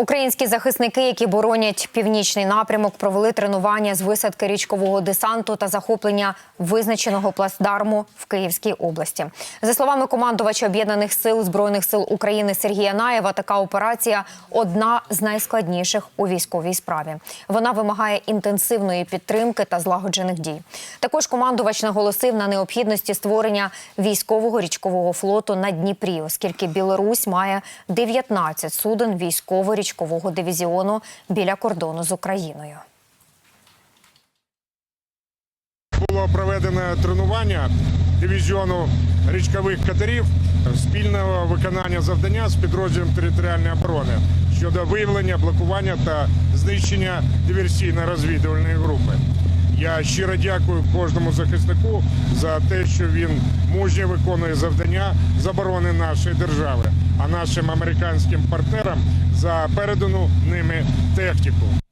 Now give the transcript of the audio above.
Українські захисники, які боронять північний напрямок, провели тренування з висадки річкового десанту та захоплення визначеного плацдарму в Київській області. За словами командувача об'єднаних сил збройних сил України Сергія Наєва, така операція одна з найскладніших у військовій справі. Вона вимагає інтенсивної підтримки та злагоджених дій. Також командувач наголосив на необхідності створення військового річкового флоту на Дніпрі, оскільки Білорусь має 19 суден військово-річкового дивізіону біля кордону з Україною. Було проведено тренування дивізіону річкових катерів спільного виконання завдання з підрозділом територіальної оборони щодо виявлення, блокування та знищення диверсійно-розвідувальної групи. Я щиро дякую кожному захиснику за те, що він мужньо виконує завдання з оборони нашої держави, а нашим американським партнерам за передану ними техніку.